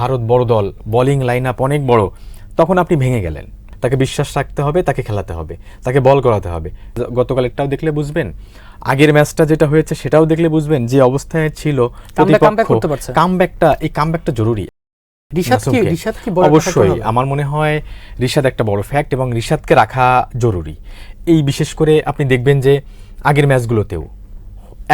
ভারত বড় দল bowling line up অনেক বড় তখন আপনি ভেঙে গেলেন। তাকে বিশ্বাস রাখতে হবে তাকে খেলাতে হবে তাকে বল করাতে হবে। গতকাল একটাও দেখলে বুঝবেন আগের ম্যাচটা যেটা হয়েছে সেটাও দেখলে বুঝবেন যে অবস্থায় ছিল। কামব্যাকটা এই কামব্যাকটা জরুরি। অবশ্যই। আমার মনে হয় রিশাদ একটা বড় ফ্যাক্ট এবং রিশাদকে রাখা জরুরি। এই বিশেষ করে আপনি দেখবেন যে আগের ম্যাচগুলোতেও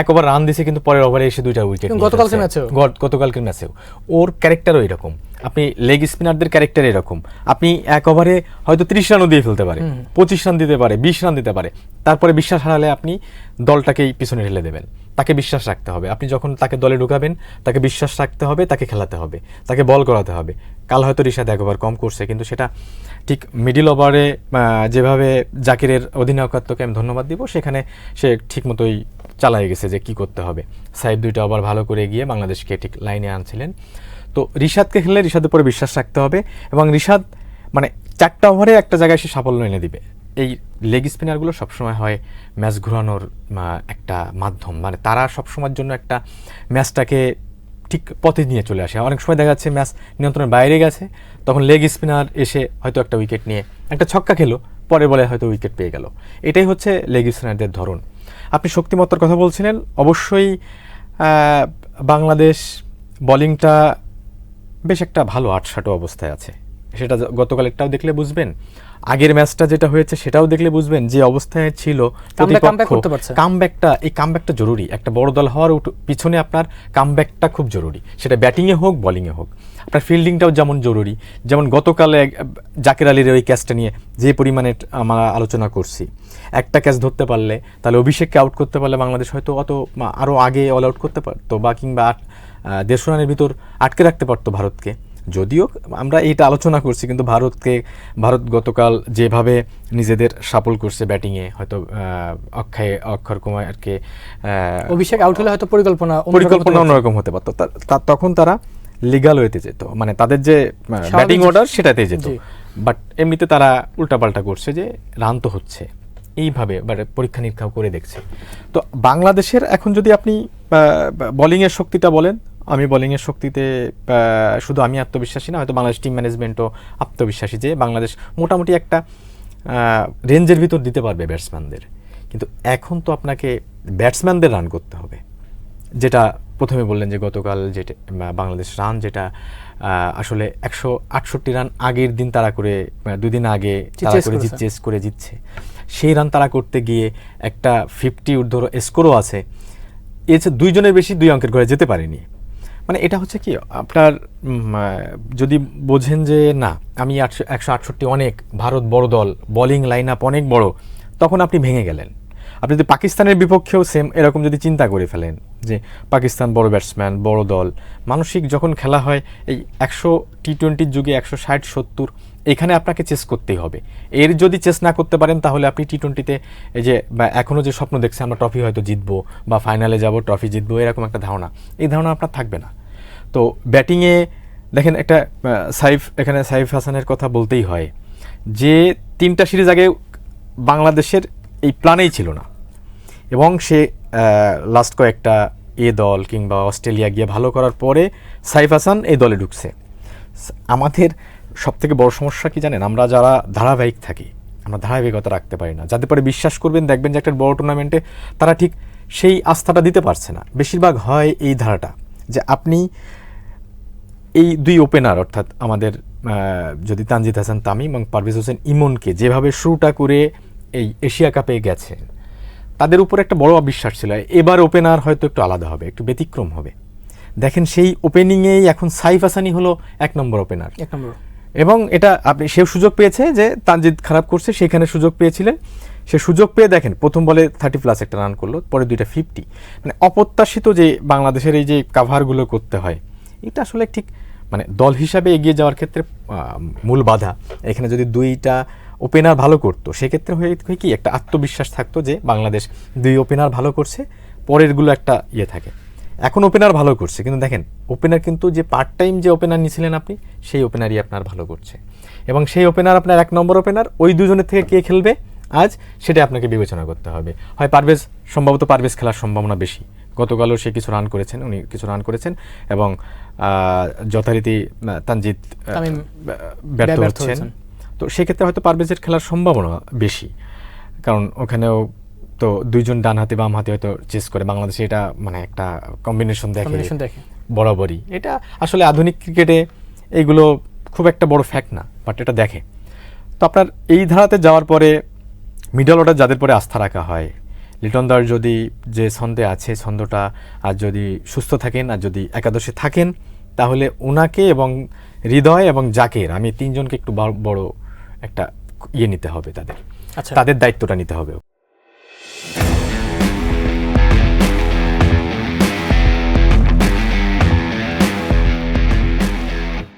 এক ওভার রান দিছে কিন্তু পরের ওভারে এসে দুইটা উইকেট গতকালকের ম্যাচেও? গতকালকের ম্যাচেও ওর ক্যারেক্টারও এরকম। আপনি লেগ স্পিনারদের ক্যারেক্টার এরকম। আপনি এক ওভারে হয়তো ত্রিশ রানও দিয়ে ফেলতে পারে পঁচিশ রান দিতে পারে বিশ রান দিতে পারে। তারপরে বিশ্বাস হারালে আপনি দলটাকেই পিছনে ঠেলে দেবেন। তাকে বিশ্বাস রাখতে হবে। আপনি যখন তাকে দলে ঢুকাবেন তাকে বিশ্বাস রাখতে হবে তাকে খেলাতে হবে তাকে বল করাতে হবে। কাল হয়তো রিশাদ এক ওভার কম করছে কিন্তু সেটা ঠিক মিডিল ওভারে যেভাবে জাকিরের অধিনায়কত্বকে আমি ধন্যবাদ দিব সেখানে সে ঠিকমতোই চালাই গেছে যে কি করতে হবে। সাইড দুইটা ওভার ভালো করে গিয়ে বাংলাদেশকে ঠিক লাইনে আনছিলেন। তো রিশাদকে খেললে রিশাদের উপরে বিশ্বাস রাখতে হবে এবং রিশাদ মানে চারটা ওভারে একটা জায়গায় সে সাফল্য এনে দিবে। এই লেগ স্পিনারগুলো সবসময় হয় ম্যাচ ঘোরানোর একটা মাধ্যম। মানে তারা সবসময়ের জন্য একটা ম্যাচটাকে ঠিক পথে নিয়ে চলে আসে। অনেক সময় দেখা যাচ্ছে ম্যাচ নিয়ন্ত্রণের বাইরে গেছে, তখন লেগ স্পিনার এসে হয়তো একটা উইকেট নিয়ে একটা ছক্কা খেলো, পরে বলে হয়তো উইকেট পেয়ে গেল। এটাই হচ্ছে লেগ স্পিনারদের ধরন। আপনি শক্তিমত্তার কথা বলছিলেন অবশ্যই বাংলাদেশ বলিংটা বেশ একটা ভালো আটসাটো অবস্থায় আছে। সেটা য- গতকাল একটাও দেখলে বুঝবেন। আগের ম্যাচটা যেটা হয়েছে সেটাও দেখলে বুঝবেন যে অবস্থায় ছিল। কামব্যাকটা এই কামব্যাকটা জরুরি। একটা বড় দল হওয়ার পিছনে আপনার কামব্যাকটা খুব জরুরি। সেটা ব্যাটিংয়ে হোক বোলিংয়ে হোক। আপনার ফিল্ডিংটাও যেমন জরুরি। যেমন গতকালে জাকির আলীর ওই ক্যাচটা নিয়ে যে পরিমাণে আমরা আলোচনা করছি। একটা ক্যাচ ধরতে পারলে তাহলে অভিষেককে আউট করতে পারলে বাংলাদেশ হয়তো অত মা- আরও আগে অল আউট করতে পারতো বা কিংবা দেড়শো রানের ভিতর আটকে রাখতে পারতো ভারতকে। যদিও আমরা এইটা আলোচনা করছি কিন্তু ভারতকে ভারত গতকাল যেভাবে নিজেদের সাপল করছে ব্যাটিংয়ে হয়তো অক্ষয় অক্ষর কুমারকে অভিষেক আউট হলে হয়তো পরিকল্পনা পরিকল্পনা অন্যরকম হতে পারতো। তখন তারা লিগাল ওয়েতে যেত। মানে তাদের যে ব্যাটিং অর্ডার সেটাতে যেত। বাট এমনিতে তারা উল্টাপাল্টা করছে যে রান তো হচ্ছে। এইভাবে বাট পরীক্ষা নিরীক্ষা করে দেখছে। তো বাংলাদেশের এখন যদি আপনি বোলিংয়ের শক্তিটা বলেন আমি বোলিংয়ের শক্তিতে শুধু আমি আত্মবিশ্বাসী না হয়তো বাংলাদেশ টিম ম্যানেজমেন্টও আত্মবিশ্বাসী যে বাংলাদেশ মোটামুটি একটা রেঞ্জের ভিতর দিতে পারবে ব্যাটসম্যানদের কিন্তু এখন তো আপনাকে ব্যাটসম্যানদের রান করতে হবে। যেটা প্রথমে বললেন যে গতকাল যেটা বাংলাদেশ রান যেটা আসলে একশো আটষট্টি রান আগের দিন তারা করে আহ, দুই দিন আগে তারা করে। চেস করে জিতছে। সেই রান তারা করতে গিয়ে একটা ফিফটি ঊর্ধ্ব স্কোরও আছে। এছে দুইজনের বেশি দুই অঙ্কের ঘরে যেতে পারেনি। মানে এটা হচ্ছে কি, আপনার যদি বোঝেন যে না, আমি একশো আটষট্টি অনেক, ভারত বড় দল বোলিং লাইন আপ অনেক বড়, তখন আপনি ভেঙে গেলেন। আপনি যদি পাকিস্তানের বিপক্ষেও সেম এরকম যদি চিন্তা করে ফেলেন যে পাকিস্তান বড় ব্যাটসম্যান বড় দল, মানসিক যখন খেলা হয়, এই একশো টি টোয়েন্টির যুগে একশো ষাট, সত্তর, এখানে আপনাকে চেস করতেই হবে। এর যদি চেস না করতে পারেন, তাহলে আপনি টি টোয়েন্টিতে এই যে, বা এখনও যে স্বপ্ন দেখছে, আমরা ট্রফি হয়তো জিতবো, বা ফাইনালে যাব ট্রফি জিতবো, এরকম একটা ধারণা। এই ধারণা আপনার থাকবে না। তো ব্যাটিংয়ে দেখেন একটা সাইফ, এখানে সাইফ হাসানের কথা বলতেই হয় যে তিনটা সিরিজ আগে বাংলাদেশের এই প্ল্যানেই ছিল না। এবং সে লাস্ট কয়েকটা এ দল কিংবা অস্ট্রেলিয়া গিয়ে ভালো করার পরে সাইফ হাসান এই দলে ঢুকছে। আমাদের সব থেকে বড় সমস্যা কি জানেন? আমরা যারা ধারাবাহিক থাকি, আমরা ধারাবাহিকতা রাখতে পারি না। যাতে পরে বিশ্বাস করবেন, দেখবেন যে একটা বড় টুর্নামেন্টে তারা ঠিক সেই আস্থাটা দিতে পারছে না। বেশিরভাগ হয় এই ধারাটা যে আপনি এই দুই ওপেনার অর্থাৎ আমাদের যদি তানজিদ হাসান তামিম এবং পারভেজ হোসেন ইমনকে যেভাবে শুরুটা করে এই এশিয়া কাপে গেছেন। তাদের উপর একটা বড় বিশ্বাস ছিল। এবার ওপেনার হয়তো একটু আলাদা হবে একটু ব্যতিক্রম হবে। দেখেন সেই ওপেনিংয়েই এখন সাইফ হাসানই হলো এক নম্বর ওপেনার। এক নম্বর। এবং এটা আপনি সেও সুযোগ পেয়েছে যে তানজিদ খারাপ করছে সেখানে সুযোগ পেয়েছিলেন। সে সুযোগ পেয়ে দেখেন প্রথম বলে থার্টি প্লাস একটা রান করল পরে দুইটা ফিফটি। মানে অপ্রত্যাশিত যে বাংলাদেশের এই যে কাভারগুলো করতে হয় এটা আসলে ঠিক মানে দল হিসাবে এগিয়ে যাওয়ার ক্ষেত্রে মূল বাধা। এখানে যদি দুইটা ওপেনার ভালো করতো। সেক্ষেত্রে হয়ে কি একটা আত্মবিশ্বাস থাকতো যে বাংলাদেশ দুই ওপেনার ভালো করছে পরেরগুলো একটা ইয়ে থাকে। এখন ওপেনার ভালো করছে কিন্তু দেখেন ওপেনার কিন্তু যে পার্ট টাইম যে ওপেনার নিয়েছিলেন আপনি সেই ওপেনারই আপনার ভালো করছে। এবং সেই ওপেনার আপনার এক নম্বর ওপেনার ওই দুজনের থেকে কে খেলবে আজ সেটা আপনাকে বিবেচনা করতে হবে। হয় পারভেজ সম্ভবত পারভেজ খেলার সম্ভাবনা বেশি। গতকালও সে কিছু রান করেছেন উনি কিছু রান করেছেন এবং যথারীতি তামিম ব্যর্থ হচ্ছেন। তো সেক্ষেত্রে হয়তো পারভেজের খেলার সম্ভাবনা বেশি। কারণ ওখানেও তো দুইজন ডান হাতে বাম হাতে হয়তো চেস করে। বাংলাদেশে এটা মানে একটা কম্বিনেশন দেখে দেখে। বরাবরই। এটা আসলে আধুনিক ক্রিকেটে এইগুলো খুব একটা বড় ফ্যাক্ট না বাট এটা দেখে। তো আপনার এই ধারাতে যাওয়ার পরে মিডল অর্ডার যাদের পরে আস্থা রাখা হয় লিটন দার যদি যে ছন্দে আছে ছন্দটা আর যদি সুস্থ থাকেন আর যদি একাদশে থাকেন তাহলে ওনাকে এবং হৃদয় এবং জাকের আমি তিনজনকে একটু বড় একটা ইয়ে নিতে হবে তাদের। আচ্ছা। তাদের দায়িত্বটা নিতে হবে